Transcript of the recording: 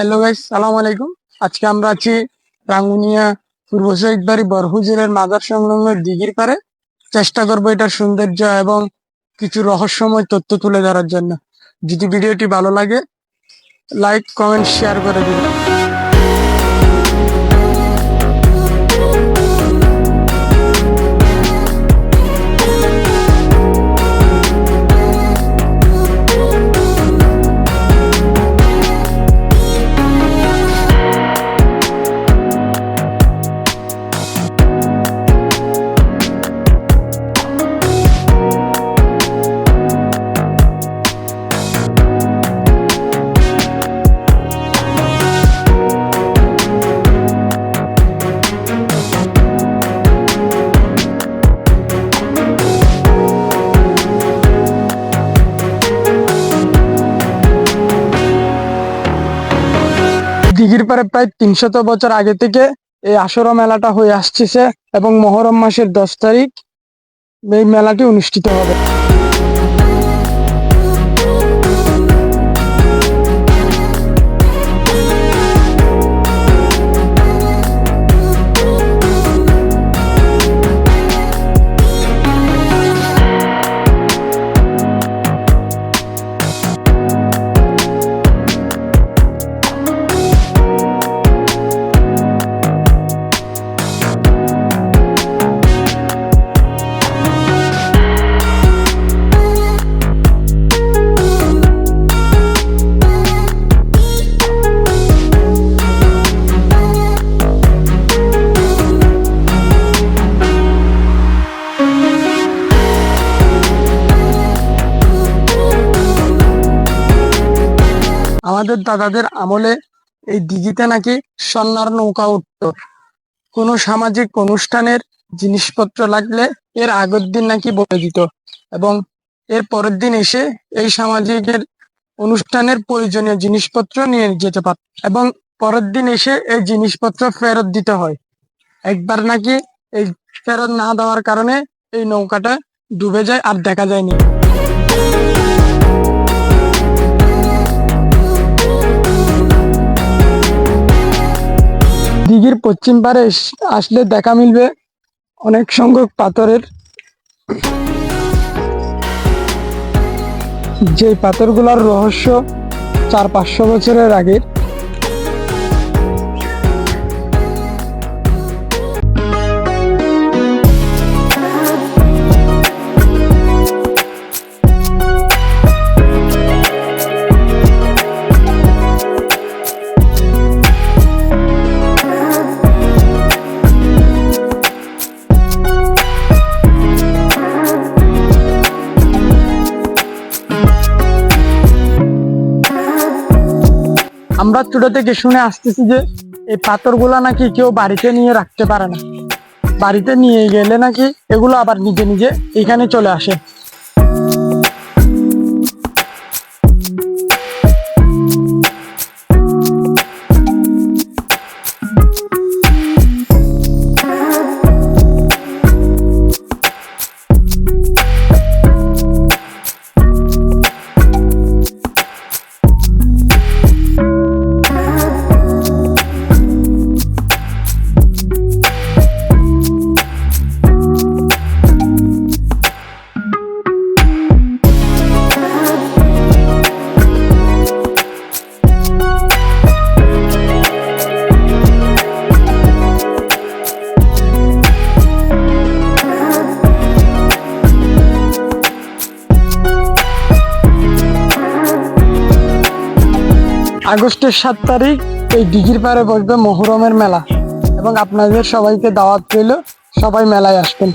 Hello ভাই সালাম আলাইকুম আজকে আমরা আছি রাঙ্গুনিয়া পূর্ব শহীদ শহীদবাড়ি বরহুজুরের মাদার সংলগ্ন দিঘির পারে চেষ্টা করব এটার সৌন্দর্য এবং কিছু রহস্যময় তথ্য তুলে ধরার জন্য। যদি ভিডিওটি ভালো লাগে লাইক কমেন্ট শেয়ার করে দিন দিঘির পারে প্রায় তিনশত বছর আগে থেকে এই আসরা মেলাটা হয়ে আসছে এবং মহরম মাসের দশ তারিখ এই মেলাটি অনুষ্ঠিত হবে। আমাদের দাদাদের আমলে এই দিঘিতে নাকি সন্ন্যার নৌকা উঠত। কোনো সামাজিক অনুষ্ঠানের জিনিসপত্র লাগলে এর আগের দিন নাকি বলে দিত এবং এর পরের দিন এসে এই সামাজিকের অনুষ্ঠানের প্রয়োজনীয় জিনিসপত্র নিয়ে যেতে পারত এবং পরের দিন এসে এই জিনিসপত্র ফেরত দিতে হয়। একবার নাকি এই ফেরত না দেওয়ার কারণে এই নৌকাটা ডুবে যায় আর দেখা যায়নি। পশ্চিম পারে আসলে দেখা মিলবে অনেক সংখ্যক পাথরের। যে পাথরগুলোর রহস্য চার পাঁচশো বছরের আগের আমরা ছোট থেকে শুনে আসতেছি যে এই পাথর নাকি কেউ বাড়িতে নিয়ে রাখতে পারে না। বাড়িতে নিয়ে গেলে নাকি এগুলো আবার নিজে নিজে এখানে চলে আসে। আগস্টের সাত তারিখ এই দিঘির পাড়ে বসবে মহরমের মেলা। এবং আপনাদের সবাইকে দাওয়াত রইল, সবাই মেলায় আসবেন।